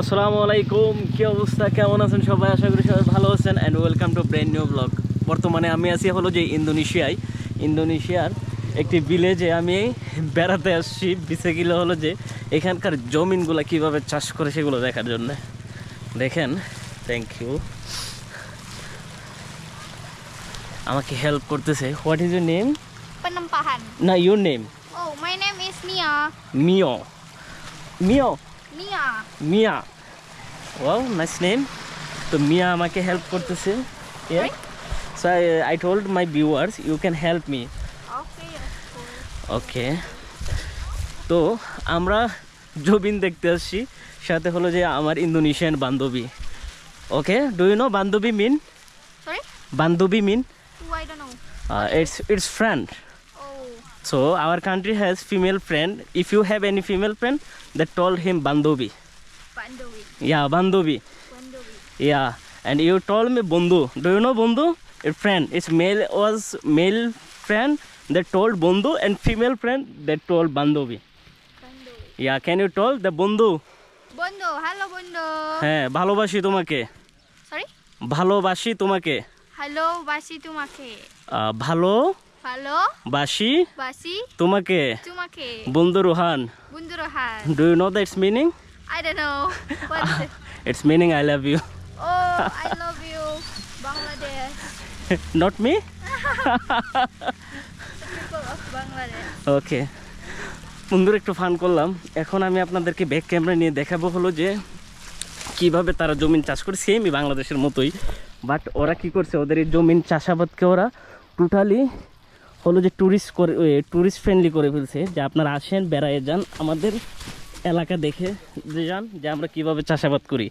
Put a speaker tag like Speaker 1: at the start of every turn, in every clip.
Speaker 1: আসসালামু আলাইকুম কি অবস্থা? কেমন আছেন সবাই? আশা করি সবাই ভালো আছেন। And welcome to brand new blog বর্তমানে আমি আছি হলো যে ইন্দোনেশিয়ায়। ইন্দোনেশিয়ার একটি ভিলেজে আমি বেড়াতে আসছি। বিসেগুলো হলো যে এখানকার জমিনগুলো কীভাবে চাষ করে সেগুলো দেখার জন্য। দেখেন থ্যাংক ইউ আমাকে হেল্প করতেছে। What is your
Speaker 2: name.
Speaker 1: না ইউর নেম
Speaker 2: is Nia.
Speaker 1: মিও মিও
Speaker 2: Nia.
Speaker 1: মিয়া ওয়াও নাইস নেম তো মিয়া আমাকে হেল্প করতেছে। So I told my viewers you can help me.
Speaker 2: Okay
Speaker 1: তো আমরা জবিন দেখতে আসছি। সাথে হলো যে আমার ইন্দোনেশিয়ান বান্ধবী। ওকে ডু ইউ নো বান্ধবী মিন? বান্ধবী mean. It's it's
Speaker 2: friend
Speaker 1: So our country has female friend. If you have any female friend, that told him Bandobi.
Speaker 2: Bandowi.
Speaker 1: Yeah, Bandobi.
Speaker 2: Bandowi.
Speaker 1: Yeah, and you told me Bondu. Do you know Bondu? A friend. It's male was male friend that told Bondu and female friend that told Bandobi.
Speaker 2: Bandowi.
Speaker 1: Yeah, can you tell the Bondu?
Speaker 2: Bondo. Hello, Bondo.
Speaker 1: হ্যাঁ ভালোবাসি তোমাকে
Speaker 2: Sorry?
Speaker 1: ভালোবাসি তোমাকে
Speaker 2: Hello, Basi Tumake.
Speaker 1: আহ, ভালোবাসি
Speaker 2: Hello, Basi?
Speaker 1: তোমাকে
Speaker 2: Tumake.
Speaker 1: বন্ধু
Speaker 2: Rohan
Speaker 1: do you know that's meaning
Speaker 2: I don't know. What is it?
Speaker 1: It's meaning I love you
Speaker 2: Oh, I love you. Bangladesh.
Speaker 1: Not me
Speaker 2: People of Bangladesh.
Speaker 1: Okay বন্ধুর একটু fun করলাম। এখন আমি আপনাদেরকে back camera নিয়ে দেখাবো হলো যে কীভাবে তারা জমিন চাষ করে সেমই বাংলাদেশের মতোই। বাট ওরা কি করছে? ওদের এই জমিন চাষাবাদকে ওরা টোটালি হলো যে ট্যুরিস্ট করে ট্যুরিস্ট ফ্রেন্ডলি করে ফেলছে যে আপনারা আসেন বেড়ায় যান। আমাদের এলাকা দেখে যে যান যে আমরা কীভাবে চাষাবাদ করি।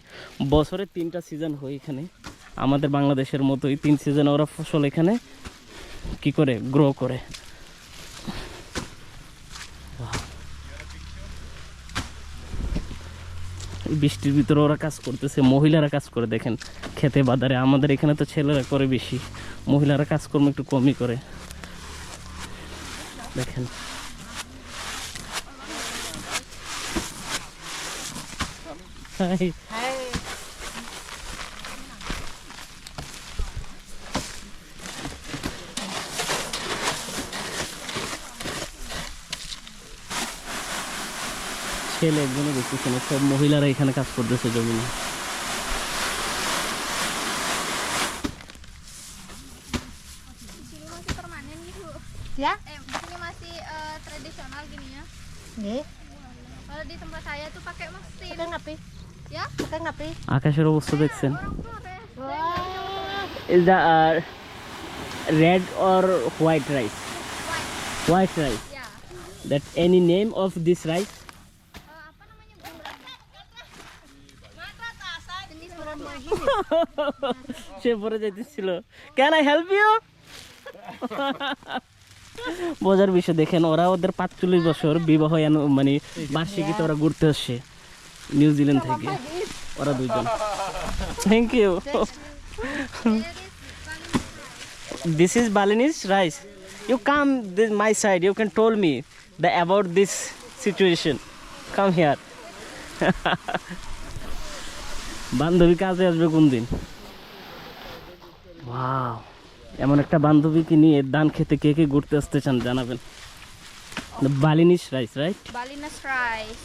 Speaker 1: বছরে তিনটা সিজন হয় এখানে। আমাদের বাংলাদেশের মতোই তিন সিজনে ওরা ফসল এখানে কি করে? গ্রো করে। বৃষ্টির ভিতরে ওরা কাজ করতেছে, মহিলারা কাজ করে দেখেন। খেতে বাজারে আমাদের এখানে তো ছেলেরা করে বেশি। মহিলারা কাজকর্ম একটু কমই করে। দেখেন। ছেলে একজনও দেখতেছে না সব মহিলারা এখানে কাজ করতেছে জমিনে।
Speaker 3: Nggih.
Speaker 2: Kalau di tempat saya tuh pakai mesin.
Speaker 3: Pakai ngapi?
Speaker 2: Ya?
Speaker 3: Pakai ngapi?
Speaker 1: আকাশের অবস্থা দেখছেন
Speaker 2: Orang tua apa ya?
Speaker 3: Wah.
Speaker 1: Is the red or white rice
Speaker 2: White.
Speaker 1: White rice
Speaker 2: Ya.
Speaker 1: That any name of this rice
Speaker 2: Eh, apa namanya, Bu? Jenis berapa?
Speaker 1: সে পরে যাইতেছিল can I help you বোঝার বিষয় দেখেন, ওরা ওদের পাঁচচল্লিশ বছর বিবাহ মানে বার্ষিকীতে ওরা ঘুরতে আসছে নিউজিল্যান্ড থেকে। ওরা দুজন thank you this is Balinese rice you come this my side you can tell me the about this situation come here বান্ধবী কাজে আসবে কোন দিন এমন একটা বান্ধবীকে নিয়ে ধান খেতে কে কে ঘুরতে আসতে চান জানাবেন Balinese rice right
Speaker 2: Balinas rice.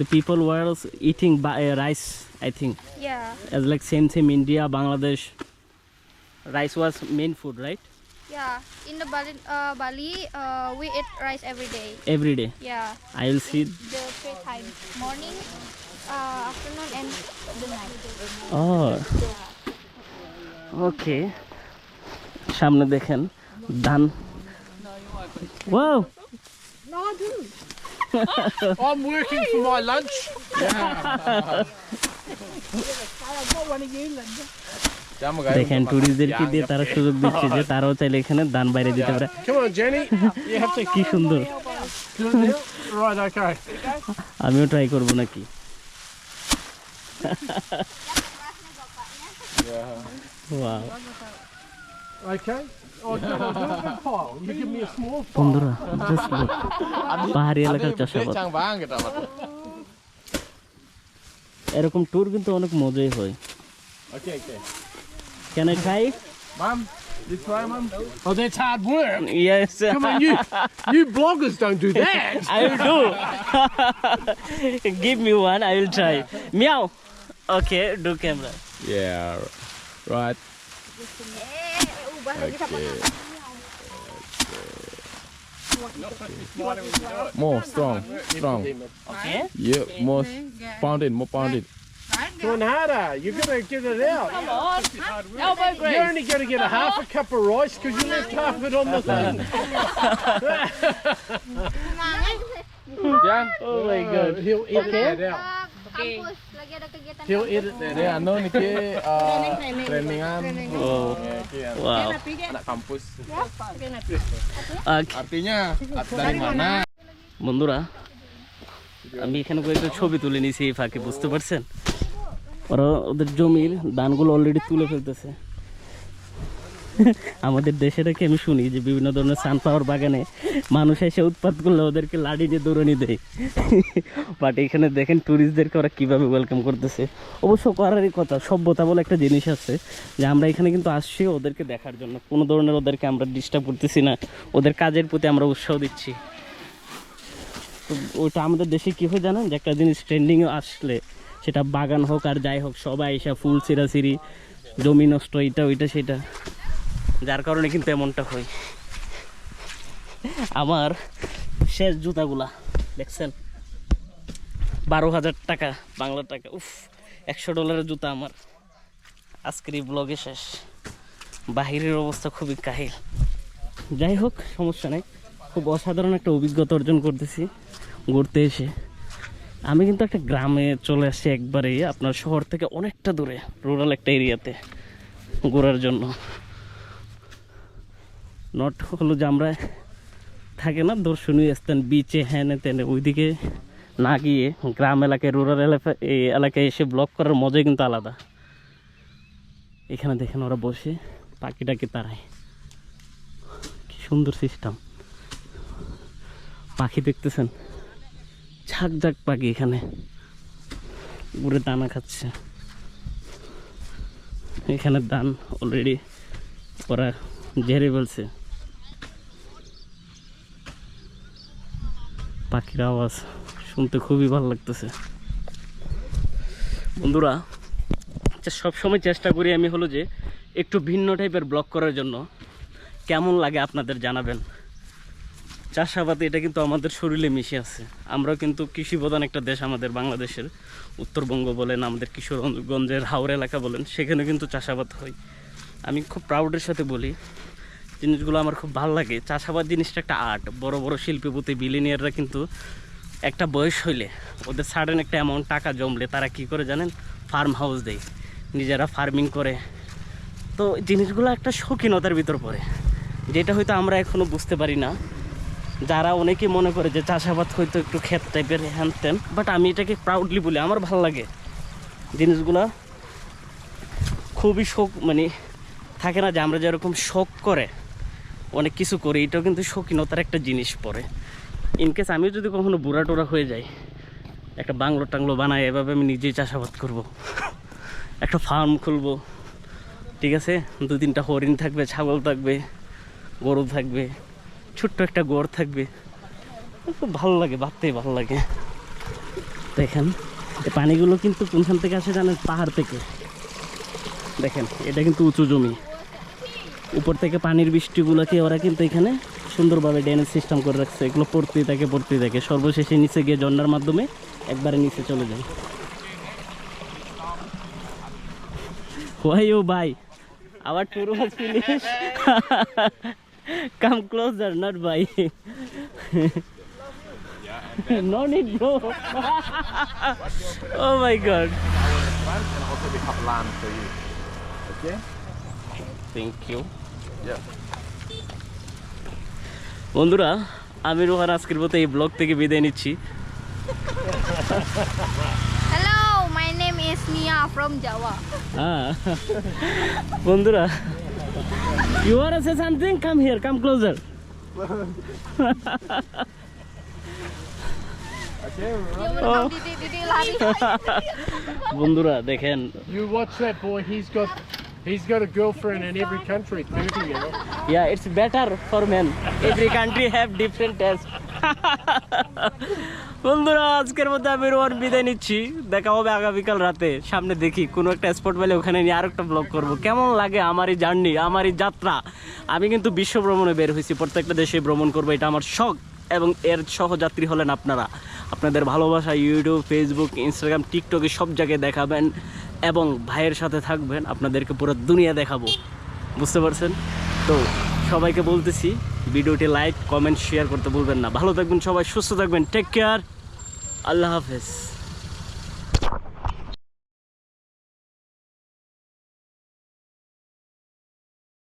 Speaker 1: the people were eating uh, rice i think
Speaker 2: Yeah.
Speaker 1: as like same same india bangladesh rice was main food right
Speaker 2: Yeah. In the Bali, uh, Bali, uh, we eat rice every day.
Speaker 1: every day
Speaker 2: Yeah.
Speaker 1: i will see
Speaker 2: The three times: morning, uh, afternoon, and the night.
Speaker 1: oh okay সামনে দেখেন ধান। Wow!
Speaker 4: I'm working for my lunch.
Speaker 1: দেখেন টুরিস্টদেরকে দিয়ে তারা সুযোগ দিচ্ছে যে তারাও চাইলে এখানে ধান বাইরে দিতে পারে. কি সুন্দর। আমিও ট্রাই করব নাকি? Wow.
Speaker 4: Okay. Oh, no, I'll do a big pile. You give me a small pile.
Speaker 1: বন্ধুরা জাস্ট লুক পাহাড়ি এলাকার চাষাবাদ
Speaker 4: Cang bang gitu apa tuh?
Speaker 1: এরকম ট্যুর কিন্তু অনেক মজাই হয়
Speaker 4: Okay, okay.
Speaker 1: Can I try
Speaker 4: Mum, you try, Mum? Oh, that's hard work.
Speaker 1: Yes
Speaker 4: Come on, you, you bloggers don't do that.
Speaker 1: I will do. Give me one, I will try. Meow. Okay, do camera.
Speaker 4: Yeah, right. Okay. More strong, strong.
Speaker 1: Okay.
Speaker 4: Yep, more pound it, more pound it. Come harder. You're gonna get it out.
Speaker 2: Elbow
Speaker 4: You're only gonna get a half a cup of rice because you left half of it on the thing. yeah.
Speaker 1: Oh my god.
Speaker 4: He'll edit that out.
Speaker 2: Kampus lagi ada kegiatan
Speaker 4: Kyo that out. Ano ni ke uh, trainingan.
Speaker 1: Oh, wow.
Speaker 4: Anak kampus.
Speaker 1: Uh,
Speaker 4: Artinya dari mana?
Speaker 1: বন্ধুরা আমি এখানে কয়েকটা ছবি তুলে নিয়েছি এই ফাঁকে বুঝতে পারছেন ওরা ওদের জমির ধানগুলো অলরেডি তুলে ফেলতেছে আমাদের দেশেটাকে আমি শুনি যে বিভিন্ন ধরনের সানফ্লাওয়ার বাগানে মানুষ এসে উৎপাত করলে ওদেরকে লাড়ি দিয়ে দৌড়ানি দেয়। বাট এখানে দেখেন ট্যুরিস্টদেরকে ওরা কীভাবে ওয়েলকাম করতেছে। অবশ্য করারই কথা, সভ্যতা বলে একটা জিনিস আছে যে আমরা এখানে কিন্তু আসছি ওদেরকে দেখার জন্য। কোনো ধরনের ওদেরকে আমরা ডিস্টার্ব করতেছি না। ওদের কাজের প্রতি আমরা উৎসাহ দিচ্ছি। তো ওইটা আমাদের দেশে কী হয় জানেন? যে একটা জিনিস ট্রেন্ডিংয়ে আসলে সেটা বাগান হোক আর যাই হোক, সবাই এসে ফুল ছিঁড়াছিঁড়ি, জমি নষ্ট, এটা, ওইটা, সেটা। যার কারণে কিন্তু এমনটা হয়। আমার শেষ জুতাগুলা, দেখছেন? বারো হাজার টাকা, বাংলা টাকা। উফ, একশো ডলারের জুতা আমার। আজকের ব্লগে শেষ। বাহিরের অবস্থা খুবই কাহিল। যাই হোক, সমস্যা নেই। খুব অসাধারণ একটা অভিজ্ঞতা অর্জন করতেছি, ঘুরতে এসে। আমি কিন্তু একটা গ্রামে চলে আসি একবারেই, আপনার শহর থেকে অনেকটা দূরে রুরাল একটা এরিয়াতে, ঘোরার জন্য। নট হলো যে আমরা থাকে না দর্শনীয় স্থান বিচে হ্যানে তেনে ওইদিকে না গিয়ে গ্রাম এলাকায় রুরাল এলাকা এই এলাকায় এসে ব্লক করার মজাই কিন্তু আলাদা। এখানে দেখেন ওরা বসে পাখিটাকে তারায় কি সুন্দর সিস্টেম পাখি দেখতেছেন? ঝাঁক ঝাঁক পাখি এখানে। উড়ে দানা খাচ্ছে। এখানে দান অলরেডি ওরা ঝেড়ে বলছে পাখির আওয়াজ শুনতে খুবই ভালো লাগতেছে। বন্ধুরা আচ্ছা সবসময় চেষ্টা করি আমি হলো যে একটু ভিন্ন টাইপের ব্লগ করার জন্য। কেমন লাগে আপনাদের জানাবেন। চাষাবাদ এটা কিন্তু আমাদের শরীরে মিশে আছে। আমরাও কিন্তু কৃষি প্রধান একটা দেশ আমাদের বাংলাদেশের। উত্তরবঙ্গ বলেন, আমাদের কিশোরগঞ্জের হাওড় এলাকা বলেন সেখানে কিন্তু চাষাবাদ হয়। আমি খুব প্রাউডের সাথে বলি জিনিসগুলো আমার খুব ভালো লাগে। চাষাবাদ জিনিসটা একটা আর্ট বড় বড় শিল্পীপতি বিলিনিয়াররা কিন্তু একটা বয়স হইলে ওদের সাডেন একটা অ্যামাউন্ট টাকা জমলে, তারা কি করে জানেন? ফার্ম হাউস দেয়। নিজেরা ফার্মিং করে। তো জিনিসগুলো একটা শৌখিনতার ভিতর পড়ে। যেটা হয়তো আমরা এখনও বুঝতে পারি না। যারা অনেকে মনে করে যে চাষাবাদ হয়তো একটু ক্ষেত টাইপের হ্যান বাট আমি এটাকে প্রাউডলি বলি, আমার ভালো লাগে। জিনিসগুলা খুবই শোক মানে থাকে না যে আমরা যেরকম শখ করে অনেক কিছু করি, এটাও কিন্তু শৌখিনতার একটা জিনিস পড়ে ইনকেস আমিও যদি কখনো বুড়া টোড়া হয়ে যাই, একটা বাংলো টাংলো বানাই, এভাবে আমি নিজেই চাষাবাদ করব। একটা ফার্ম খুলবো, ঠিক আছে? দু তিনটা হরিণ থাকবে, ছাগল থাকবে, গরু থাকবে, ছোট্ট একটা গড় থাকবে। খুব ভালো লাগে, ভাবতেই ভালো লাগে। দেখেন পানিগুলো কিন্তু কোনখান থেকে আসে জানেন? পাহাড় থেকে। দেখেন, এটা কিন্তু উঁচু জমি। উপর থেকে পানির বৃষ্টিগুলোকে ওরা কিন্তু এখানে সুন্দরভাবে ড্রেনেজ সিস্টেম করে রাখছে। এগুলো পড়তে থাকে পড়তে থাকে। সর্বশেষে নিচে গিয়ে জন্ডার মাধ্যমে একবারে নিচে চলে যায়। হোয়াই
Speaker 4: ও বাই আবার টুরু কাম close are not
Speaker 1: by thank
Speaker 4: you
Speaker 1: বন্ধুরা আমি রোহান আজকের মতো এই ব্লগ থেকে বিদায় নিচ্ছি
Speaker 2: Hello, my name is Nia from Jawa.
Speaker 1: হ্যাঁ বন্ধুরা you are say something come here come closer Oh. বন্ধুরা দেখেন
Speaker 4: he's got a girlfriend in every country. Thirty, you know.
Speaker 1: Yeah, it's better for men. Every country have different taste. বন্ধুরা আজকের মধ্যে আমি রোহন বিদায় নিচ্ছি দেখা হবে আগামীকাল রাতে সামনে দেখি কোনো একটা স্পট পেলে ওখানে নিয়ে আরেকটা ব্লগ করব কেমন লাগে আমার এই জার্নি আমার এই যাত্রা আমি কিন্তু বিশ্ব ভ্রমণে বের হয়েছি প্রত্যেকটা দেশে ভ্রমণ করব এটা আমার শখ এবং এর সহযাত্রী হলেন আপনারা আপনাদের ভালোবাসা ইউটিউব ফেসবুক ইনস্টাগ্রাম টিকটকে সব জায়গায় দেখাবেন এবং ভাইয়ের সাথে থাকবেন, আপনাদেরকে পুরো দুনিয়া দেখাবো। বুঝতে পারছেন? তো সবাইকে বলতেছি, ভিডিওটি লাইক কমেন্ট শেয়ার করতে ভুলবেন না। ভালো থাকবেন সবাই, সুস্থ থাকবেন। টেক কেয়ার আল্লাহ হাফেজ।